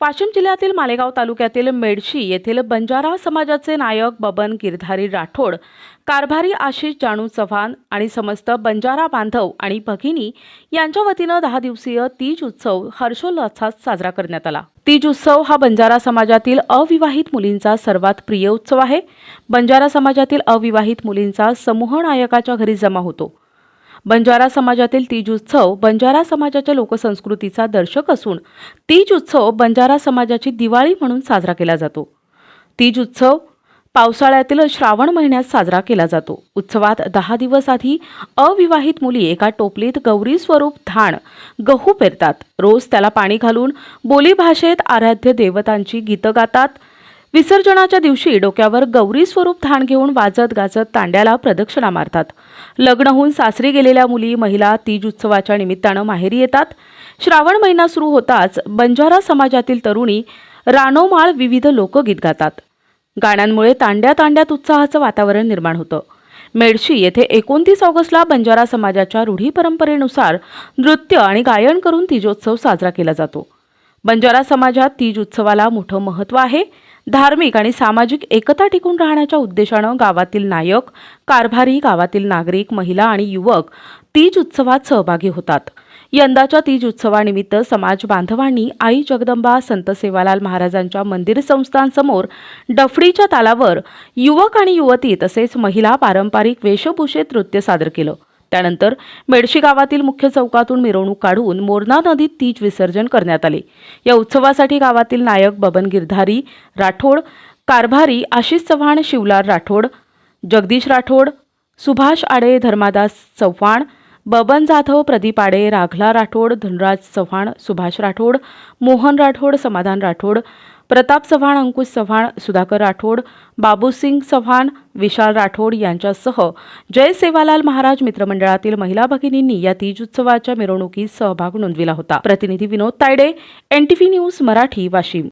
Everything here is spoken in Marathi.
वाशिम जिल्ह्यातील मालेगाव तालुक्यातील मेडशी येथील बंजारा समाजाचे नायक बबन गिरधारी राठोड कारभारी आशिष जानू चव्हाण आणि समस्त बंजारा बांधव आणि भगिनी यांच्या वतीनं दहा दिवसीय तीज उत्सव हर्षोल्लासात साजरा करण्यात आला. तीज उत्सव हा बंजारा समाजातील अविवाहित मुलींचा सर्वात प्रिय उत्सव आहे. बंजारा समाजातील अविवाहित मुलींचा समूह नायकाच्या घरी जमा होतो. बंजारा समाजातील तीज उत्सव बंजारा समाजाच्या लोकसंस्कृतीचा दर्शक असून तीज उत्सव बंजारा समाजाची दिवाळी म्हणून साजरा केला जातो. तीज उत्सव पावसाळ्यातील श्रावण महिन्यात साजरा केला जातो. उत्सवात दहा दिवस आधी अविवाहित मुली एका टोपलीत गौरी स्वरूप धाण गहू पेरतात. रोज त्याला पाणी घालून बोलीभाषेत आराध्य देवतांची गीतं गातात. विसर्जनाच्या दिवशी डोक्यावर गौरी स्वरूप धाण घेऊन वाजत गाजत तांड्याला प्रदक्षिणा मारतात. लग्न होऊन सासरी गेलेल्या मुली महिला तीज उत्सवाच्या निमित्तानं माहेरी येतात. श्रावण महिना सुरू होताच बंजारा समाजातील तरुणी रानोमाळ विविध लोकगीत गातात. गाण्यांमुळे तांड्या तांड्यात उत्साहाचं वातावरण निर्माण होतं. मेडशी येथे एकोणतीस ऑगस्टला बंजारा समाजाच्या रूढी परंपरेनुसार नृत्य आणि गायन करून तीजोत्सव साजरा केला जातो. बंजारा समाजात तीज उत्सवाला मोठं महत्त्व आहे. धार्मिक आणि सामाजिक एकता टिकून राहण्याच्या उद्देशानं गावातील नायक कारभारी गावातील नागरिक महिला आणि युवक तीज उत्सवात सहभागी होतात. यंदाच्या तीज उत्सवानिमित्त समाज बांधवांनी आई जगदंबा संत सेवालाल महाराजांच्या मंदिर संस्थांसमोर डफडीच्या तालावर युवक आणि युवती तसेच महिला पारंपरिक वेशभूषेत नृत्य सादर केलं. त्यानंतर मेडशी गावातील मुख्य चौकातून मिरवणूक काढून मोरणा नदीत तीज विसर्जन करण्यात आले. या उत्सवासाठी गावातील नायक बबन गिरधारी राठोड कारभारी आशिष चव्हाण शिवलाल राठोड जगदीश राठोड सुभाष आडे धर्मादास चव्हाण बबन जाधव प्रदीप आडे राघला राठोड धनराज चव्हाण सुभाष राठोड मोहन राठोड समाधान राठोड प्रताप चव्हाण अंकुश चव्हाण सुधाकर राठोड बाबूसिंग चव्हाण विशाल राठोड यांच्यासह जय सेवालाल महाराज मित्रमंडळातील महिला भगिनींनी या तीज उत्सवाच्या मिरवणुकीत सहभाग नोंदविला होता. प्रतिनिधी विनोद तायडे एनटीव्ही न्यूज मराठी वाशिम.